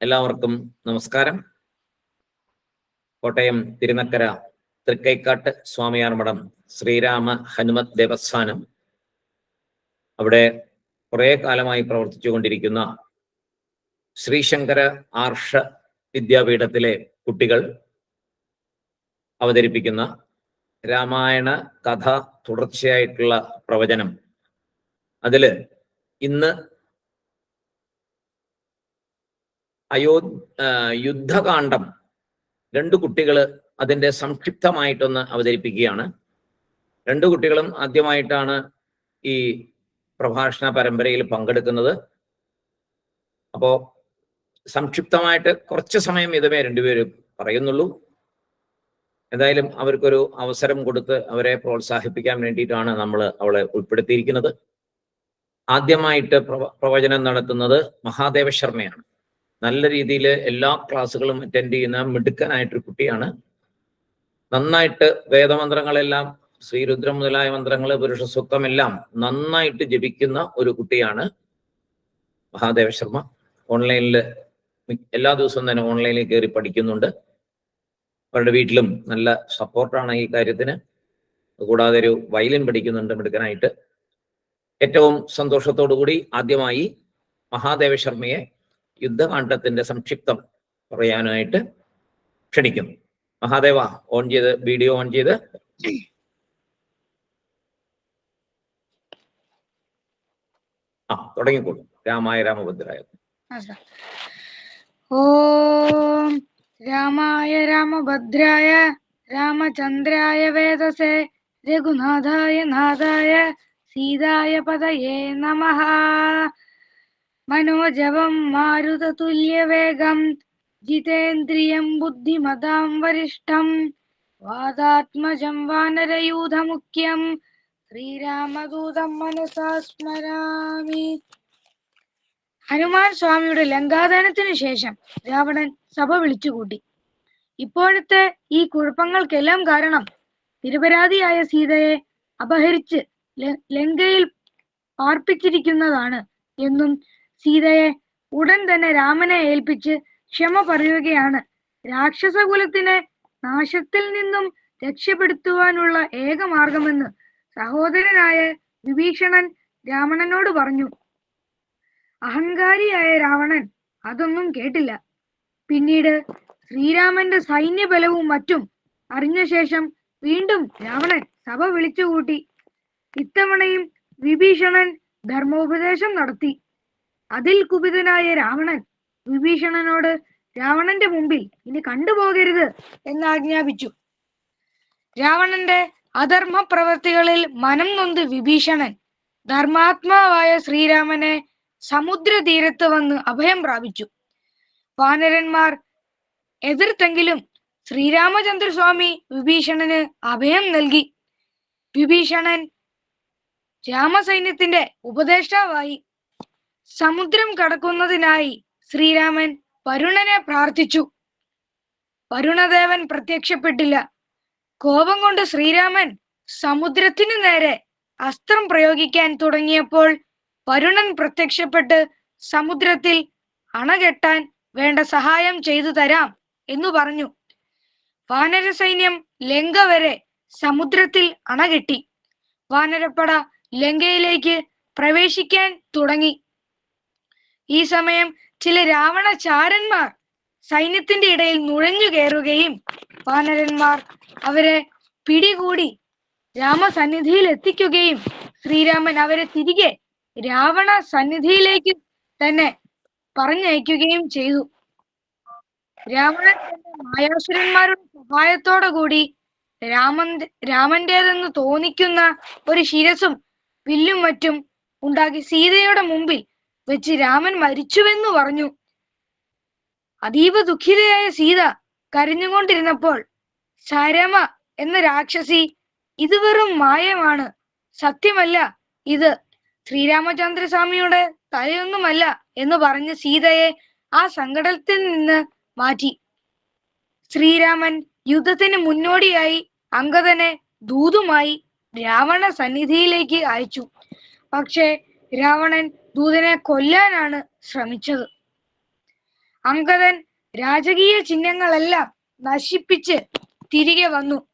എല്ലാവർക്കും നമസ്കാരം. കോട്ടയം തിരുനക്കര തൃക്കൈക്കാട്ട് സ്വാമിയാർ മഠം ശ്രീരാമ ഹനുമത് ദേവസ്ഥാനം അവിടെ കുറേ കാലമായി പ്രവർത്തിച്ചു കൊണ്ടിരിക്കുന്ന ശ്രീശങ്കര ആർഷ വിദ്യാപീഠത്തിലെ കുട്ടികൾ അവതരിപ്പിക്കുന്ന രാമായണ കഥ തുടർച്ചയായിട്ടുള്ള പ്രവചനം. അതിൽ ഇന്ന് അയോ യുദ്ധകാന്ഡം. രണ്ട് കുട്ടികൾ അതിന്റെ സംക്ഷിപ്തമായിട്ടൊന്ന് അവതരിപ്പിക്കുകയാണ്. രണ്ട് കുട്ടികളും ആദ്യമായിട്ടാണ് ഈ പ്രഭാഷണ പരമ്പരയിൽ പങ്കെടുക്കുന്നത്. അപ്പോ സംക്ഷിപ്തമായിട്ട് കുറച്ച് സമയം ഇതുമേ രണ്ടുപേരും പറയുന്നുള്ളൂ. എന്തായാലും അവർക്കൊരു അവസരം കൊടുത്ത് അവരെ പ്രോത്സാഹിപ്പിക്കാൻ വേണ്ടിയിട്ടാണ് നമ്മൾ അവളെ ഉൾപ്പെടുത്തിയിരിക്കുന്നത്. ആദ്യമായിട്ട് പ്രവചനം നടത്തുന്നത് മഹാദേവ ശർമ്മയാണ് നല്ല രീതിയിൽ എല്ലാ ക്ലാസ്സുകളും അറ്റൻഡ് ചെയ്യുന്ന മിടുക്കനായിട്ടൊരു കുട്ടിയാണ്. നന്നായിട്ട് വേദമന്ത്രങ്ങളെല്ലാം ശ്രീരുദ്രം മുതലായ മന്ത്രങ്ങൾ പുരുഷ സൂക്തമെല്ലാം നന്നായിട്ട് ജപിക്കുന്ന ഒരു കുട്ടിയാണ് മഹാദേവ ശർമ്മ. ഓൺലൈനിൽ എല്ലാ ദിവസവും തന്നെ ഓൺലൈനിൽ കയറി പഠിക്കുന്നുണ്ട്. അവരുടെ വീട്ടിലും നല്ല സപ്പോർട്ടാണ് ഈ കാര്യത്തിന്. കൂടാതെ ഒരു വയലിൻ പഠിക്കുന്നുണ്ട് മിടുക്കനായിട്ട്. ഏറ്റവും സന്തോഷത്തോടു കൂടി ആദ്യമായി മഹാദേവ ശർമ്മയെ യുദ്ധകാണ്ഡത്തിന്റെ സംക്ഷിപ്തം പറയാനായിട്ട് ക്ഷണിക്കുന്നു മഹാദേവ ഓൺ ചെയ്ത് വീഡിയോ ഓൺ ചെയ്ത്. ആ തുടങ്ങിക്കോളൂ. രാമായ രാമഭദ്രായ. ഓം രാമായ രാമഭദ്രായ രാമചന്ദ്രായ വേദസേ രഘുനാഥായ നാഥായ സീതായ പതയേ നമഃ മനോജവം മാരുതതുല്യവേഗം ജിതേന്ദ്രിയം ബുദ്ധിമതാം വരിഷ്ഠം വാദാത്മജം വാനരയൂഥമുഖ്യം ശ്രീരാമദൂതം മനസാ സ്മരാമി. ഹനുമാൻ സ്വാമിയുടെ ലങ്കാദഹനത്തിനു ശേഷം രാവണൻ സഭ വിളിച്ചുകൂട്ടി. ഇപ്പോഴത്തെ ഈ കുഴപ്പങ്ങൾക്കെല്ലാം കാരണം നിരപരാധിയായ സീതയെ അപഹരിച്ച് ലങ്കയിൽ പാർപ്പിച്ചിരിക്കുന്നതാണ് എന്നും സീതയെ ഉടൻ തന്നെ രാമനെ ഏൽപ്പിച്ച് ക്ഷമ പറയുകയാണ്. രാക്ഷസകുലത്തിനെ നാശത്തിൽ നിന്നും രക്ഷപ്പെടുത്തുവാനുള്ള ഏക മാർഗമെന്ന് സഹോദരനായ വിഭീഷണൻ രാവണനോട് പറഞ്ഞു. അഹങ്കാരിയായ രാവണൻ അതൊന്നും കേട്ടില്ല. പിന്നീട് ശ്രീരാമന്റെ സൈന്യബലവും മറ്റും അറിഞ്ഞ ശേഷം വീണ്ടും രാവണൻ സഭ വിളിച്ചുകൂട്ടി. ഇത്തവണയും വിഭീഷണൻ ധർമ്മോപദേശം നടത്തി. അതിൽ കുപിതനായ രാവണൻ വിഭീഷണനോട് രാവണന്റെ മുമ്പിൽ ഇനി കണ്ടുപോകരുത് എന്ന് ആജ്ഞാപിച്ചു. രാവണന്റെ അധർമ്മ പ്രവർത്തികളിൽ മനം നൊന്ത് വിഭീഷണൻ ധർമാത്മാവായ ശ്രീരാമനെ സമുദ്രതീരത്ത് വന്ന് അഭയം പ്രാപിച്ചു. വാനരന്മാർ എതിർത്തെങ്കിലും ശ്രീരാമചന്ദ്രസ്വാമി വിഭീഷണന് അഭയം നൽകി. വിഭീഷണൻ രാമസൈന്യത്തിന്റെ ഉപദേഷ്ടാവായി സമുദ്രം കടക്കുന്നതിനായി ശ്രീരാമൻ വരുണനെ പ്രാർത്ഥിച്ചു. വരുണദേവൻ പ്രത്യക്ഷപ്പെട്ടില്ല. കോപം കൊണ്ട് ശ്രീരാമൻ സമുദ്രത്തിനു നേരെ അസ്ത്രം പ്രയോഗിക്കാൻ തുടങ്ങിയപ്പോൾ വരുണൻ പ്രത്യക്ഷപ്പെട്ട് സമുദ്രത്തിൽ അണകെട്ടാൻ വേണ്ട സഹായം ചെയ്തു തരാം എന്നു പറഞ്ഞു. വാനര സൈന്യം ലങ്ക വരെ സമുദ്രത്തിൽ അണകെട്ടി. വാനരപ്പട ലങ്കയിലേക്ക് പ്രവേശിക്കാൻ തുടങ്ങി. ഈ സമയം ചില രാവണ രാവണചാരന്മാർ സൈന്യത്തിന്റെ ഇടയിൽ നുഴഞ്ഞു കയറുകയും വാനരന്മാർ അവരെ പിടികൂടി രാമസന്നിധിയിൽ എത്തിക്കുകയും ശ്രീരാമൻ അവരെ തിരികെ രാവണ സന്നിധിയിലേക്ക് തന്നെ പറഞ്ഞയക്കുകയും ചെയ്തു. രാവണൻ തന്റെ മായാസുരന്മാരുടെ സഹായത്തോടു കൂടി രാമൻ രാമന്റേതെന്ന് തോന്നിക്കുന്ന ഒരു ശിരസും വില്ലും മറ്റും ഉണ്ടാക്കി സീതയുടെ മുമ്പിൽ വെച്ച് രാമൻ മരിച്ചുവെന്ന് പറഞ്ഞു. അതീവ ദുഃഖിതയായ സീത കരഞ്ഞുകൊണ്ടിരുന്നപ്പോൾ ശരമ എന്ന രാക്ഷസി ഇത് വെറും മായമാണ്. സത്യമല്ല ഇത് ശ്രീരാമചന്ദ്രസ്വാമിയുടെ തലയൊന്നുമല്ല എന്ന് പറഞ്ഞ് സീതയെ ആ സങ്കടത്തിൽ നിന്ന് മാറ്റി. ശ്രീരാമൻ യുദ്ധത്തിന് മുന്നോടിയായി അങ്കദനെ ദൂതുമായി രാവണ സന്നിധിയിലേക്ക് അയച്ചു. പക്ഷേ രാവണൻ ദൂതനെ കൊല്ലാനാണ് ശ്രമിച്ചത്. അങ്കദൻ രാജകീയ ചിഹ്നങ്ങളെല്ലാം നശിപ്പിച്ച് തിരികെ വന്നു.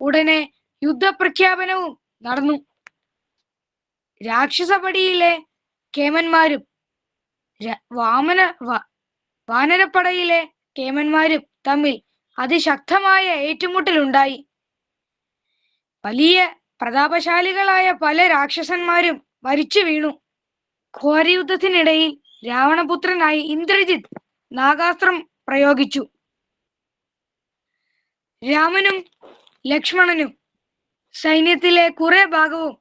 ഉടനെ യുദ്ധപ്രഖ്യാപനവും നടന്നു. രാക്ഷസപടിയിലെ കേമന്മാരും വാമന വാനരപ്പടയിലെ കേമന്മാരും തമ്മിൽ അതിശക്തമായ ഏറ്റുമുട്ടലുണ്ടായി. വലിയ പ്രതാപശാലികളായ പല രാക്ഷസന്മാരും മരിച്ചു വീണു. ഘോരയുദ്ധത്തിനിടയിൽ രാവണപുത്രനായി ഇന്ദ്രജിത് നാഗാസ്ത്രം പ്രയോഗിച്ചു. രാമനും ലക്ഷ്മണനും സൈന്യത്തിലെ കുറെ ഭാഗവും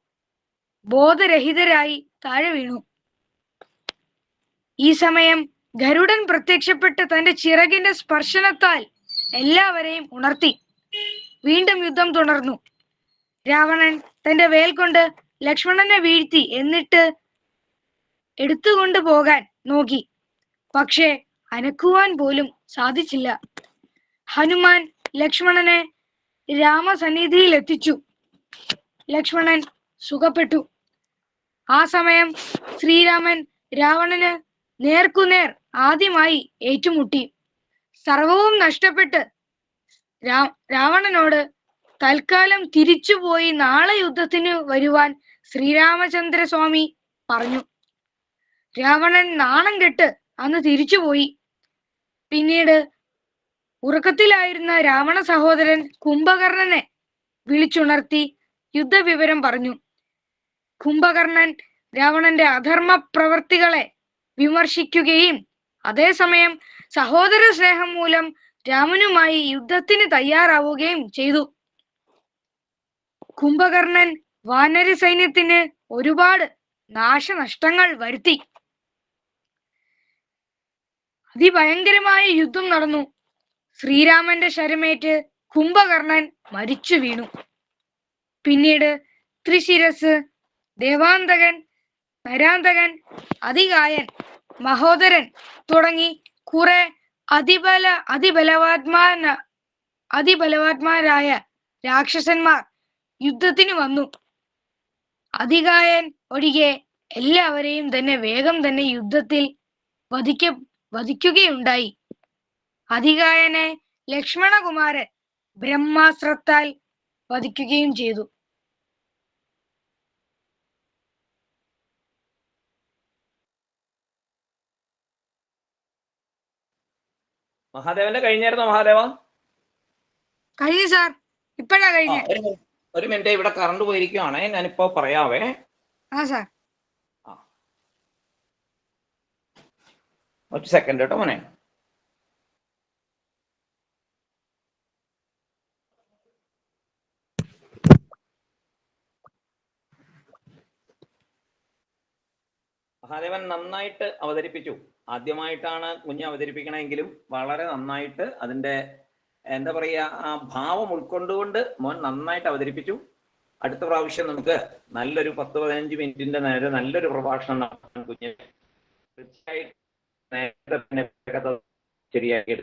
ബോധരഹിതരായി താഴെ വീണു. ഈ സമയം ഗരുഡൻ പ്രത്യക്ഷപ്പെട്ട് തന്റെ ചിറകിന്റെ സ്പർശനത്താൽ എല്ലാവരെയും ഉണർത്തി. വീണ്ടും യുദ്ധം തുടർന്നു. രാവണൻ തന്റെ വേൽ കൊണ്ട് ലക്ഷ്മണനെ വീഴ്ത്തി എന്നിട്ട് എടുത്തുകൊണ്ട് പോകാൻ നോക്കി. പക്ഷേ അനക്കുവാൻ പോലും സാധിച്ചില്ല. ഹനുമാൻ ലക്ഷ്മണനെ രാമസന്നിധിയിൽ എത്തിച്ചു ലക്ഷ്മണൻ സുഖപ്പെട്ടു. ആ സമയം ശ്രീരാമൻ രാവണന് നേർക്കുനേർ ആദ്യമായി ഏറ്റുമുട്ടി. സർവവും നഷ്ടപ്പെട്ട് രാവണനോട് തൽക്കാലം തിരിച്ചുപോയി നാളെ യുദ്ധത്തിന് വരുവാൻ ശ്രീരാമചന്ദ്രസ്വാമി പറഞ്ഞു. രാവണൻ നാണം കെട്ട് അന്ന് തിരിച്ചുപോയി പിന്നീട് ഉറക്കത്തിലായിരുന്ന രാവണ സഹോദരൻ കുംഭകർണനെ വിളിച്ചുണർത്തി യുദ്ധവിവരം പറഞ്ഞു. കുംഭകർണൻ രാവണന്റെ അധർമ്മ പ്രവർത്തികളെ വിമർശിക്കുകയും അതേസമയം സഹോദര സ്നേഹം മൂലം രാമനുമായി യുദ്ധത്തിന് തയ്യാറാവുകയും ചെയ്തു. കുംഭകർണൻ വാനര സൈന്യത്തിന് ഒരുപാട് നാശനഷ്ടങ്ങൾ വരുത്തി. അതിഭയങ്കരമായ യുദ്ധം നടന്നു. ശ്രീരാമന്റെ ശരമേറ്റ് കുംഭകർണൻ മരിച്ചു വീണു. പിന്നീട് ത്രിശിരസ് ദേവാന്തകൻ നരാന്തകൻ അതികായൻ മഹോദരൻ തുടങ്ങി കുറെ അതിബല അതിബലവാത്മാന അതിബലവാത്മാരായ രാക്ഷസന്മാർ യുദ്ധത്തിന് വന്നു. അതികായൻ ഒഴികെ എല്ലാവരെയും തന്നെ വേഗം തന്നെ യുദ്ധത്തിൽ വധിക്ക വധിക്കുകയുണ്ടായി. അധികായനെ ലക്ഷ്മണകുമാരൻ ബ്രഹ്മാസ്ത്രത്താൽ വധിക്കുകയും ചെയ്തു. മഹാദേവന്റെ കഴിഞ്ഞായിരുന്നോ മഹാദേവ? കഴിഞ്ഞു സാർ. ഇപ്പഴാ കഴിഞ്ഞ. ഒരു മിനിറ്റ് ഇവിടെ കറണ്ട് പോയിരിക്കുവാണേ. ഞാനിപ്പോ പറയാവേ. ആ സാർ. ഒരു സെക്കൻഡ് കേട്ടോ മോനെ. മഹാദേവൻ നന്നായിട്ട് അവതരിപ്പിച്ചു. ആദ്യമായിട്ടാണ് കുഞ്ഞ് അവതരിപ്പിക്കണമെങ്കിലും വളരെ നന്നായിട്ട് അതിന്റെ എന്താ പറയുക ആ ഭാവം ഉൾക്കൊണ്ടുകൊണ്ട് മോൻ നന്നായിട്ട് അവതരിപ്പിച്ചു. അടുത്ത പ്രാവശ്യം നമുക്ക് നല്ലൊരു പത്ത് പതിനഞ്ച് മിനിറ്റിന്റെ നേരെ നല്ലൊരു പ്രഭാഷണം നടത്താൻ കുഞ്ഞ്. തീർച്ചയായിട്ടും നേരത്തെ തന്നെ ശരിയാക്കി.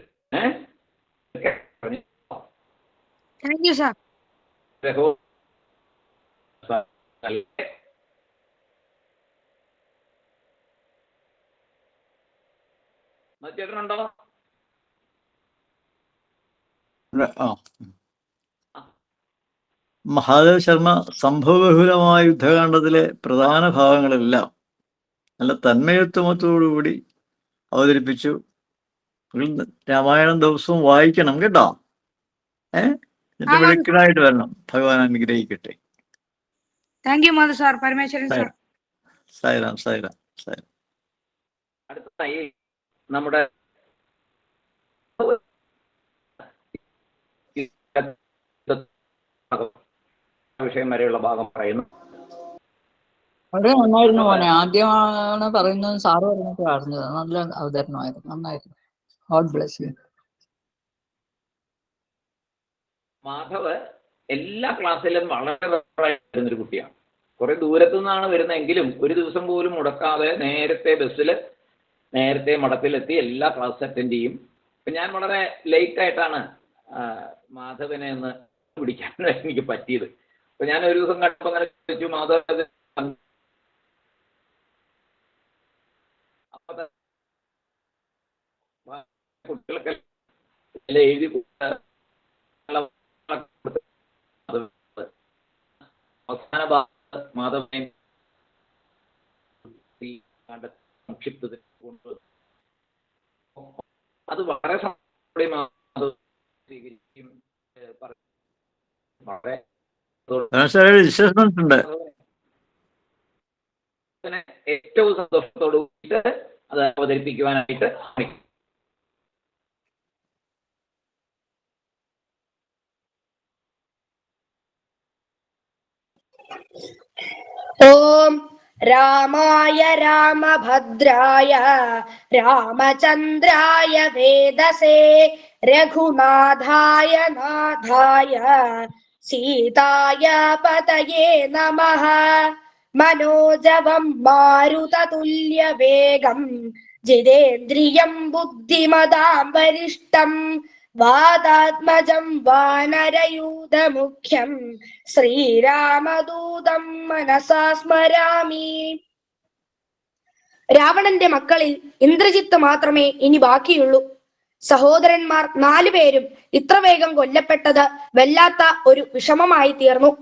താങ്ക് യു സാർ ചേട്ടനുണ്ടോ മഹാദേവ് ശർമ്മ സംഭവബഹുലമായ യുദ്ധകാണ്ഡത്തിലെ പ്രധാന ഭാഗങ്ങളെല്ലാം നല്ല തന്മയത്വമത്തോടുകൂടി അവതരിപ്പിച്ചു. രാമായണം ദിവസവും വായിക്കണം കേട്ടോ. ഏ? എന്റെ. വിളിക്കണായിട്ട് വരണം. ഭഗവാൻ അനുഗ്രഹിക്കട്ടെ. Thank you Madhu sir Parameswaran sir Sairam Sairam Sairam. അടുത്തതായി നമ്മുടെ വിഷയം വരെയുള്ള ഭാഗം പറയുന്നു. വളരെ നന്നായിരുന്നു മോനെ. ആദ്യമാണ് പറയുന്നത് സാറ് പറഞ്ഞിട്ട് അറിഞ്ഞത്. നല്ല അവതരണമായിരുന്നു. നന്നായിരുന്നു. ഗോഡ് ബ്ലെസ് യു മാധവ് എല്ലാ ക്ലാസ്സിലും വളരെ വരുന്നൊരു കുട്ടിയാണ്. കുറെ ദൂരത്തു നിന്നാണ് വരുന്നതെങ്കിലും ഒരു ദിവസം പോലും മുടക്കാതെ നേരത്തെ ബസ്സിൽ നേരത്തെ മഠത്തിലെത്തി എല്ലാ ക്ലാസ് അറ്റൻഡ് ചെയ്യും. അപ്പൊ ഞാൻ വളരെ ലേറ്റ് ആയിട്ടാണ് മാധവനെ ഒന്ന് പിടിക്കാൻ എനിക്ക് പറ്റിയത്. അപ്പൊ ഞാൻ ഒരു ദിവസം കണ്ടപ്പോൾ അങ്ങനെ ചോദിച്ചു മാധവ് അത് അപ്പൊ കുട്ടികൾക്ക് എഴുതി അവസാന ഭാഗത്ത് മാധവനെ സംക്ഷിപ്തത്തിൽ കൊണ്ട് അത് വളരെ സ്വീകരിക്കും വളരെ ഏറ്റവും സന്തോഷത്തോടു കൂടിയിട്ട് അത് അവതരിപ്പിക്കുവാനായിട്ട് ശ്രമിക്കും. ഓം രാമായ രാമഭദ്രായ രാമചന്ദ്രായ വേദസേ രഘുനാഥായ നാഥായ സീതായ പതയേ നമഃ. മനോജവം മാരുതതുല്യവേഗം ജിതേന്ദ്രിയം ബുദ്ധിമതാം വരിഷ്ടം വാതാത്മജം വാനരയൂതമുഖ്യം ശ്രീരാമദൂതം മനസാ സ്മരാമി. രാവണന്റെ മക്കളിൽ ഇന്ദ്രജിത്ത് മാത്രമേ ഇനി ബാക്കിയുള്ളൂ. സഹോദരന്മാർ നാലുപേരും ഇത്ര വേഗം കൊല്ലപ്പെട്ടത് വല്ലാത്ത ഒരു വിഷമമായി തീർന്നു.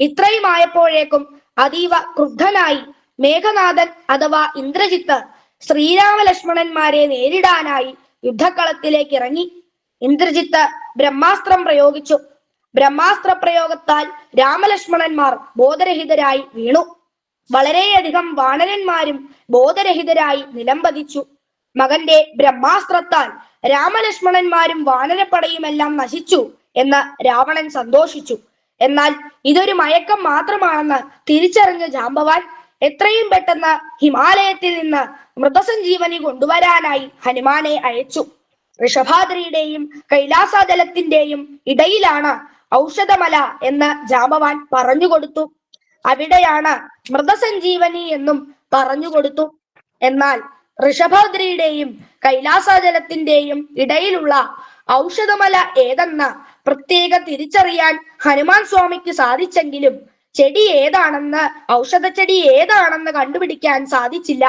ഇത്രയുമായപ്പോഴേക്കും അതീവ ക്രുദ്ധനായി മേഘനാഥൻ അഥവാ ഇന്ദ്രജിത്ത് ശ്രീരാമലക്ഷ്മണന്മാരെ നേരിടാനായി യുദ്ധക്കളത്തിലേക്ക് ഇറങ്ങി. ഇന്ദ്രജിത്ത് ബ്രഹ്മാസ്ത്രം പ്രയോഗിച്ചു. ബ്രഹ്മാസ്ത്ര പ്രയോഗത്താൽ രാമലക്ഷ്മണന്മാർ ബോധരഹിതരായി വീണു. വളരെയധികം വാനരന്മാരും ബോധരഹിതരായി നിലംപതിച്ചു മകന്റെ ബ്രഹ്മാസ്ത്രത്താൽ രാമലക്ഷ്മണന്മാരും വാനരപ്പടയുമെല്ലാം നശിച്ചു എന്ന് രാവണൻ സന്തോഷിച്ചു. എന്നാൽ ഇതൊരു മയക്കം മാത്രമാണെന്ന് തിരിച്ചറിഞ്ഞ ജാമ്പവാൻ എത്രയും പെട്ടെന്ന് ഹിമാലയത്തിൽ നിന്ന് മൃതസഞ്ജീവനി കൊണ്ടുവരാനായി ഹനുമാനെ അയച്ചു. ഋഷഭാദ്രിയുടെയും കൈലാസദലത്തിന്റെയും ഇടയിലാണ് ഔഷധമല എന്ന് ജാമ്പവാൻ പറഞ്ഞുകൊടുത്തു. അവിടെയാണ് മൃതസഞ്ജീവനി എന്നും പറഞ്ഞു കൊടുത്തു എന്നാൽ ഋഷഭാദ്രിയുടെയും കൈലാസജലത്തിന്റെയും ഇടയിലുള്ള ഔഷധമല ഏതെന്ന് പ്രത്യേക തിരിച്ചറിയാൻ ഹനുമാൻ സ്വാമിക്ക് സാധിച്ചെങ്കിലും ചെടി ഏതാണെന്ന് ഔഷധച്ചെടി ഏതാണെന്ന് കണ്ടുപിടിക്കാൻ സാധിച്ചില്ല.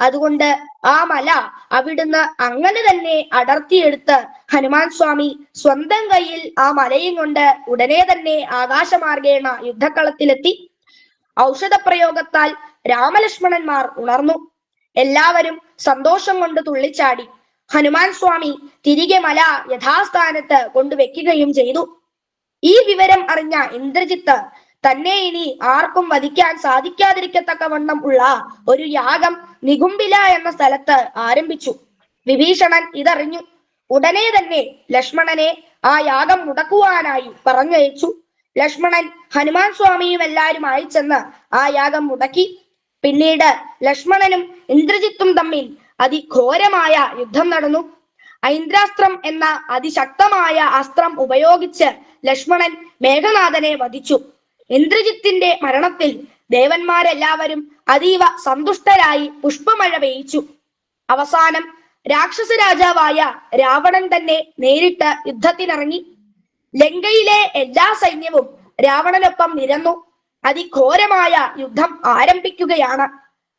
അതുകൊണ്ട് ആ മല അവിടുന്ന് അങ്ങനെ തന്നെ അടർത്തിയെടുത്ത് ഹനുമാൻ സ്വാമി സ്വന്തം കയ്യിൽ ആ മലയും കൊണ്ട് ഉടനെ തന്നെ ആകാശമാർഗേണ യുദ്ധക്കളത്തിലെത്തി. ഔഷധപ്രയോഗത്താൽ രാമലക്ഷ്മണന്മാർ ഉണർന്നു. എല്ലാവരും സന്തോഷം കൊണ്ട് തുള്ളിച്ചാടി. ഹനുമാൻ സ്വാമി തിരികെ മല യഥാസ്ഥാനത്ത് കൊണ്ടുവെക്കുകയും ചെയ്തു. ഈ വിവരം അറിഞ്ഞ ഇന്ദ്രജിത്ത് തന്നെ ഇനി ആർക്കും വധിക്കാൻ സാധിക്കാതിരിക്കത്തക്കവണ്ണം ഉള്ള ഒരു യാഗം നികുംബില എന്ന സ്ഥലത്ത് ആരംഭിച്ചു. വിഭീഷണൻ ഇതറിഞ്ഞു. ഉടനെ തന്നെ ലക്ഷ്മണനെ ആ യാഗം മുടക്കുവാനായി പറഞ്ഞയച്ചു. ലക്ഷ്മണൻ ഹനുമാൻ സ്വാമിയും എല്ലാവരും അയച്ചെന്ന് ആ യാഗം മുടക്കി. പിന്നീട് ലക്ഷ്മണനും ഇന്ദ്രജിത്തും തമ്മിൽ അതിഘോരമായ യുദ്ധം നടന്നു. ഐന്ദ്രാസ്ത്രം എന്ന അതിശക്തമായ അസ്ത്രം ഉപയോഗിച്ച് ലക്ഷ്മണൻ മേഘനാഥനെ വധിച്ചു. ഇന്ദ്രജിത്തിന്റെ മരണത്തിൽ ദേവന്മാരെല്ലാവരും അതീവ സന്തുഷ്ടരായി പുഷ്പമഴ പെയ്ച്ചു അവസാനം രാക്ഷസ രാജാവായ രാവണൻ തന്നെ നേരിട്ട് യുദ്ധത്തിനിറങ്ങി. ലങ്കയിലെ എല്ലാ സൈന്യവും രാവണനൊപ്പം നിരന്നു. അതിഘോരമായ യുദ്ധം ആരംഭിക്കുകയാണ്.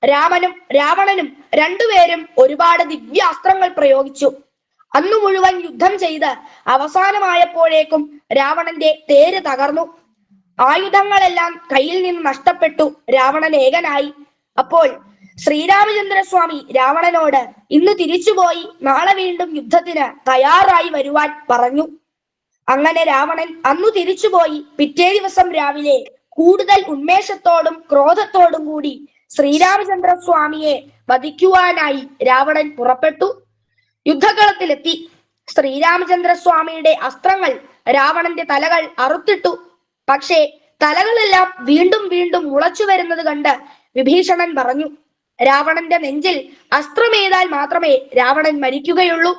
രാമനും രാവണനും രണ്ടുപേരും ഒരുപാട് ദിവ്യാസ്ത്രങ്ങൾ പ്രയോഗിച്ചു. അന്നു മുഴുവൻ യുദ്ധം ചെയ്ത് അവസാനമായപ്പോഴേക്കും രാവണന്റെ തേര് തകർന്നു. ആയുധങ്ങളെല്ലാം കയ്യിൽ നിന്ന് നഷ്ടപ്പെട്ടു. രാവണൻ ഏകനായി. അപ്പോൾ ശ്രീരാമചന്ദ്രസ്വാമി രാവണനോട് ഇന്ന് തിരിച്ചുപോയി. നാളെ വീണ്ടും യുദ്ധത്തിന് തയ്യാറായി വരുവാൻ പറഞ്ഞു. അങ്ങനെ രാവണൻ അന്നു തിരിച്ചുപോയി. പിറ്റേ ദിവസം രാവിലെ കൂടുതൽ ഉന്മേഷത്തോടും ക്രോധത്തോടും കൂടി ശ്രീരാമചന്ദ്ര സ്വാമിയെ വധിക്കുവാനായി രാവണൻ പുറപ്പെട്ടു. യുദ്ധകളത്തിലെത്തി ശ്രീരാമചന്ദ്ര സ്വാമിയുടെ അസ്ത്രങ്ങൾ രാവണന്റെ തലകൾ അറുത്തിട്ടു. പക്ഷേ തലകളെല്ലാം വീണ്ടും വീണ്ടും മുളച്ചു വരുന്നത് കണ്ട് വിഭീഷണൻ പറഞ്ഞു രാവണന്റെ നെഞ്ചിൽ അസ്ത്രമേതാൽ മാത്രമേ രാവണൻ മരിക്കുകയുള്ളൂ.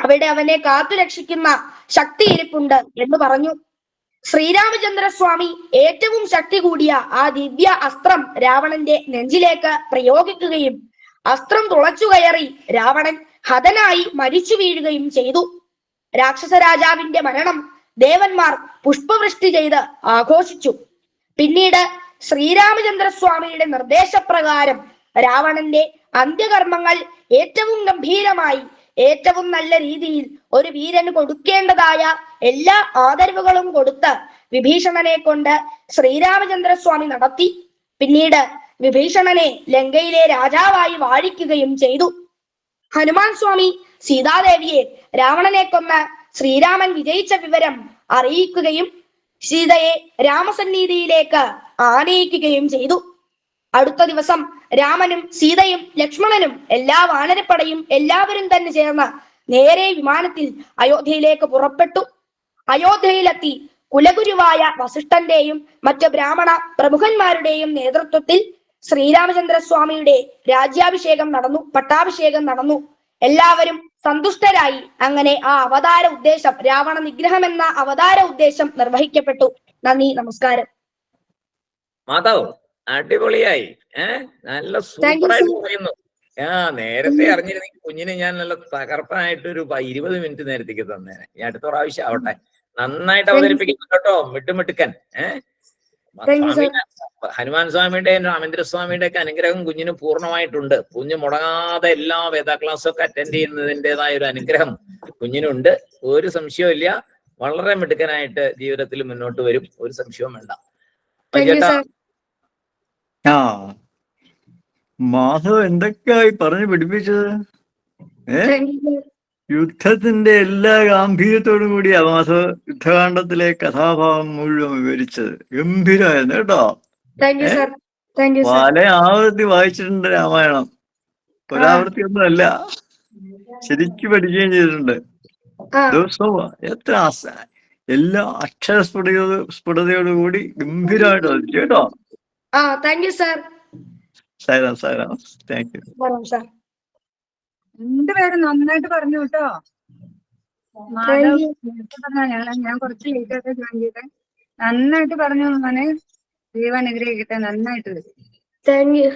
അവിടെ അവനെ കാത്തു രക്ഷിക്കുന്ന എന്ന് പറഞ്ഞു. ശ്രീരാമചന്ദ്ര സ്വാമി ഏറ്റവും ശക്തി കൂടിയ ആ ദിവ്യ അസ്ത്രം രാവണന്റെ നെഞ്ചിലേക്ക് പ്രയോഗിക്കുകയും അസ്ത്രം തുളച്ചു കയറി രാവണൻ ഹതനായി മരിച്ചു വീഴുകയും ചെയ്തു. രാക്ഷസ രാജാവിന്റെ മരണം ദേവന്മാർ പുഷ്പവൃഷ്ടി ചെയ്ത് ആഘോഷിച്ചു. പിന്നീട് ശ്രീരാമചന്ദ്ര സ്വാമിയുടെ നിർദ്ദേശപ്രകാരം രാവണന്റെ അന്ത്യകർമ്മങ്ങൾ ഏറ്റവും ഗംഭീരമായി ഏറ്റവും നല്ല രീതിയിൽ ഒരു വീരന് കൊടുക്കേണ്ടതായ എല്ലാ ആദരവുകളും കൊടുത്ത് വിഭീഷണനെ കൊണ്ട് ശ്രീരാമചന്ദ്രസ്വാമി നടത്തി. പിന്നീട് വിഭീഷണനെ ലങ്കയിലെ രാജാവായി വാഴിക്കുകയും ചെയ്തു. ഹനുമാൻ സ്വാമി സീതാദേവിയെ രാവണനെ കൊന്ന് ശ്രീരാമൻ വിജയിച്ച വിവരം അറിയിക്കുകയും സീതയെ രാമസന്നിധിയിലേക്ക് ആനയിക്കുകയും ചെയ്തു. അടുത്ത ദിവസം രാമനും സീതയും ലക്ഷ്മണനും എല്ലാ വാനരപ്പടയും എല്ലാവരും തന്നെ ചേർന്ന് നേരെ വിമാനത്തിൽ അയോധ്യയിലേക്ക് പുറപ്പെട്ടു. അയോധ്യയിലെത്തി കുലഗുരുവായ വസിഷ്ഠന്റെയും മറ്റ് ബ്രാഹ്മണ പ്രമുഖന്മാരുടെയും നേതൃത്വത്തിൽ ശ്രീരാമചന്ദ്രസ്വാമിയുടെ രാജ്യാഭിഷേകം നടന്നു പട്ടാഭിഷേകം നടന്നു. എല്ലാവരും സന്തുഷ്ടരായി. അങ്ങനെ ആ അവതാര ഉദ്ദേശം രാവണ നിഗ്രഹം എന്ന അവതാര ഉദ്ദേശം നിർവഹിക്കപ്പെട്ടു. നന്ദി നമസ്കാരം. മാതാവ്? അടിപൊളിയായി. ഏ? നല്ല സൂപ്പറായിട്ട്. പറയുന്നു. ആ നേരത്തെ അറിഞ്ഞിരുന്നെങ്കിൽ കുഞ്ഞിനെ ഞാൻ നല്ല തകർപ്പനായിട്ട് ഒരു ഇരുപത് മിനിറ്റ് നേരത്തേക്ക് തന്നേനെ. ഈ അടുത്ത പ്രാവശ്യം ആവട്ടെ. നന്നായിട്ട് അവതരിപ്പിക്കുന്നു കേട്ടോ മിട്ടുമിട്ടുക്കൻ ഏഹ്. ഹനുമാൻ സ്വാമിയുടെയും രാമേന്ദ്ര സ്വാമിയുടെ ഒക്കെ അനുഗ്രഹം കുഞ്ഞിന് പൂർണമായിട്ടുണ്ട്. കുഞ്ഞ് മുടങ്ങാതെ എല്ലാ വേദ ക്ലാസ്സും ഒക്കെ അറ്റൻഡ് ചെയ്യുന്നതിന്റെതായ ഒരു അനുഗ്രഹം കുഞ്ഞിനുണ്ട്. ഒരു സംശയവും ഇല്ല. വളരെ മിടുക്കനായിട്ട് ജീവിതത്തിൽ മുന്നോട്ട് വരും. ഒരു സംശയവും വേണ്ട. ചേട്ടാ ആ. മാധവ് എന്തൊക്കെയായി പറഞ്ഞു പിടിപ്പിച്ചത്? ഏ? യുദ്ധത്തിന്റെ എല്ലാ ഗാംഭീര്യത്തോടും കൂടിയാ മാധവ് യുദ്ധകാണ്ഡത്തിലെ കഥാഭാവം മുഴുവൻ വിവരിച്ചത്. ഗംഭീരമായിരുന്നു കേട്ടോ. പല ആവർത്തി വായിച്ചിട്ടുണ്ട് രാമായണം. ഒരാവൃത്തി ഒന്നും അല്ല. ശരിക്കും പഠിക്കുകയും ചെയ്തിട്ടുണ്ട്. ദിവസവും എത്ര എല്ലാ അക്ഷര സ്ഫുടയോ സ്ഫുടതയോടുകൂടി ഗംഭീരമായിട്ട് കേട്ടോ. ആ താങ്ക് യു സർ സാരാം സാരാം താങ്ക് യു വരാം സർ രണ്ടുപേരും നന്നായിട്ട് പറഞ്ഞു കേട്ടോ. ഞാൻ കുറച്ച് ലേറ്റ് ആയിട്ട് ജോയിൻ ചെയ്തേ. നന്നായിട്ട് പറഞ്ഞു മോനെ. ദൈവം അനുഗ്രഹിക്കട്ടെ നന്നായിട്ട്. വരും താങ്ക് യു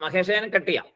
മഹേഷേനെ കട്ട് ചെയ്യാം.